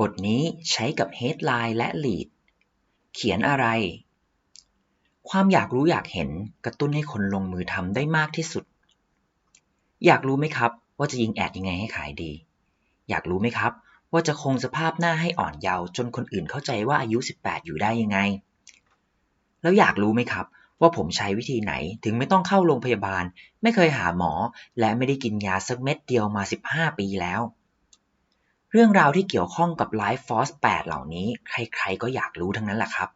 บทนี้ใช้กับ headline และ lead เขียนอะไร ความอยากรู้อยากเห็นกระตุ้นให้คนลงมือทำได้มากที่สุด อยากรู้ไหมครับ ว่าจะยิงแอดยังไงให้ขายดี อยากรู้ไหมครับ ว่าจะคงสภาพหน้าให้อ่อนเยาว์จนคนอื่นเข้าใจว่าอายุ 18 อยู่ได้ยังไง แล้วอยากรู้ไหมครับ ว่าผมใช้วิธีไหนถึงไม่ต้องเข้าโรงพยาบาล ไม่เคยหาหมอ และไม่ได้กินยาสักเม็ดเดียวมา 15 ปีแล้ว เรื่องราวที่เกี่ยวข้องกับ Life Force 8 เหล่านี้ ใครๆก็อยากรู้ทั้งนั้นแหละครับ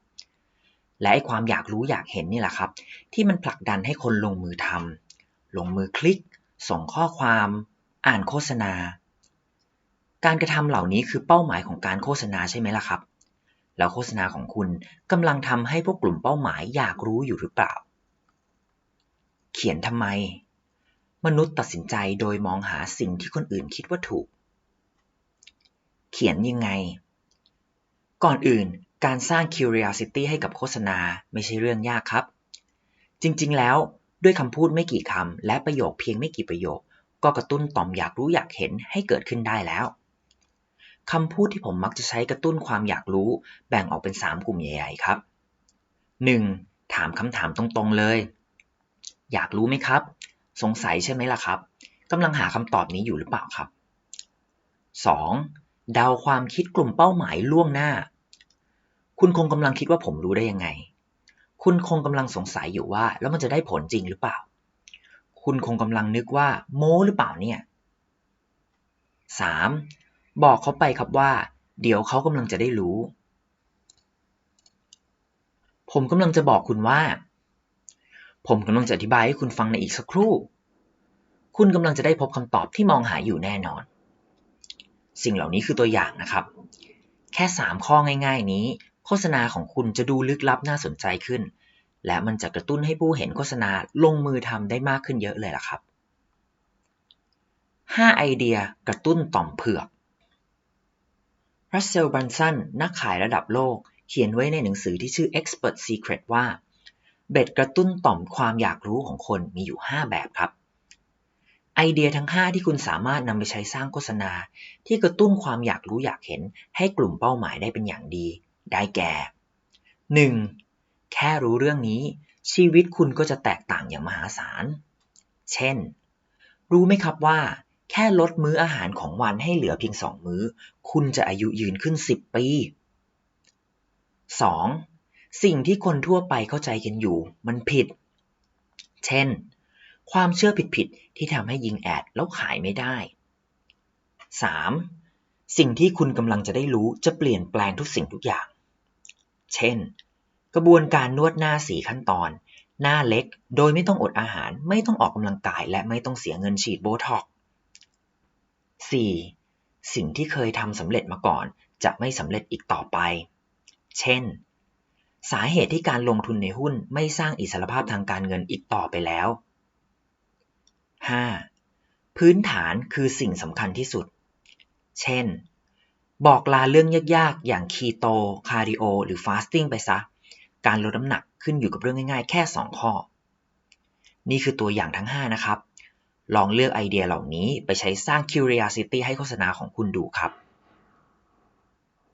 และไอความอยากรู้อยากเห็นนี่แหละครับ ที่มันผลักดันให้คนลงมือทำลงมือคลิก ส่งข้อความ อ่านโฆษณา การกระทำเหล่านี้คือเป้าหมายของการโฆษณาใช่ไหมล่ะครับ แล้วโฆษณาของคุณกำลังทำให้พวกกลุ่มเป้าหมายอยากรู้อยู่หรือเปล่า เขียนทำไม มนุษย์ตัดสินใจโดยมองหาสิ่งที่คนอื่นคิดว่าถูก เขียนยังไง ก่อนอื่นการสร้าง curiosity ให้กับโฆษณาไม่ใช่เรื่องยากครับ จริงๆ แล้วด้วยคำพูดไม่กี่คำและประโยคเพียงไม่กี่ประโยค ก็กระตุ้นต่อมอยากรู้อยากเห็นให้เกิดขึ้นได้แล้วคำพูดที่ผมมักจะใช้กระตุ้นความอยากรู้ แบ่งออกเป็น 3 กลุ่มใหญ่ ๆ ครับ 1. ถามคำถามตรงๆเลย อยากรู้ไหมครับ สงสัยใช่ไหมล่ะครับกำลังหาคำตอบนี้อยู่หรือเปล่าครับ 2. เดาความคิดกลุ่มเป้าหมายล่วงหน้า คุณคงกำลังคิดว่าผมรู้ได้ยังไง คุณคงกำลังสงสัยอยู่ว่า แล้วมันจะได้ผลจริงหรือเปล่า คุณคงกำลังนึกว่า โม้หรือเปล่าเนี่ย 3. บอกเขาไปครับว่า เดี๋ยวเขากำลังจะได้รู้ ผมกำลังจะบอกคุณว่า ผมกำลังจะอธิบายให้คุณฟังในอีกสักครู่ คุณกำลังจะได้พบคำตอบที่มองหาอยู่แน่นอน สิ่งเหล่านี้คือตัวอย่างนะครับ แค่ 3 ข้อง่าย ๆ นี้ โฆษณาของคุณจะดูลึกลับน่าสนใจขึ้น และมันจะกระตุ้นให้ผู้เห็นโฆษณาลงมือทำได้มากขึ้นเยอะเลยล่ะครับ 5 ไอเดียกระตุ้นต่อมเผือกรัสเซล บันสัน นักขายระดับโลก เขียนไว้ในหนังสือที่ชื่อ Expert Secret ว่า เบ็ดกระตุ้นต่อมความอยากรู้ของคนมีอยู่ 5 แบบครับ ไอเดียทั้ง 5 ที่คุณสามารถนำไปใช้สร้างโฆษณา ที่กระตุ้นความอยากรู้อยากเห็นให้กลุ่มเป้าหมายได้เป็นอย่างดี ได้แก่ 1. แค่รู้เรื่องนี้ ชีวิตคุณก็จะแตกต่างอย่างมหาศาล เช่น รู้ไหมครับว่า แค่ลดมื้ออาหารของวันให้เหลือเพียงสองมื้อ คุณจะอายุยืนขึ้น 10 ปี 2. สิ่งที่คนทั่วไปเข้าใจกันอยู่ มันผิด เช่น ความเชื่อผิดๆ ที่ทำให้ยิงแอดแล้วขายไม่ได้ 3. สิ่งที่คุณกำลังจะได้รู้จะเปลี่ยนแปลงทุกสิ่งทุกอย่าง เช่น กระบวนการนวดหน้าสีขั้นตอน หน้าเล็ก โดยไม่ต้องอดอาหาร ไม่ต้องออกกำลังกาย และไม่ต้องเสียเงินฉีดโบท็อก 4. สิ่งที่เคยทำสำเร็จมาก่อน จะไม่สำเร็จอีกต่อไป เช่น สาเหตุที่การลงทุนในหุ้นไม่สร้างอิสรภาพทางการเงินอีกต่อไปแล้ว 5. พื้นฐานคือสิ่งสำคัญที่สุด เช่น บอกลาเรื่องยากๆ อย่างคีโต คาร์ดิโอ หรือฟาสติ้งไปซะ การลดน้ำหนักขึ้นอยู่กับเรื่องง่ายๆ แค่ 2 ข้อ นี่คือตัวอย่างทั้ง 5 นะครับ ลองเลือกไอเดียเหล่านี้ไปใช้สร้าง curiosity ให้โฆษณาของคุณดูครับ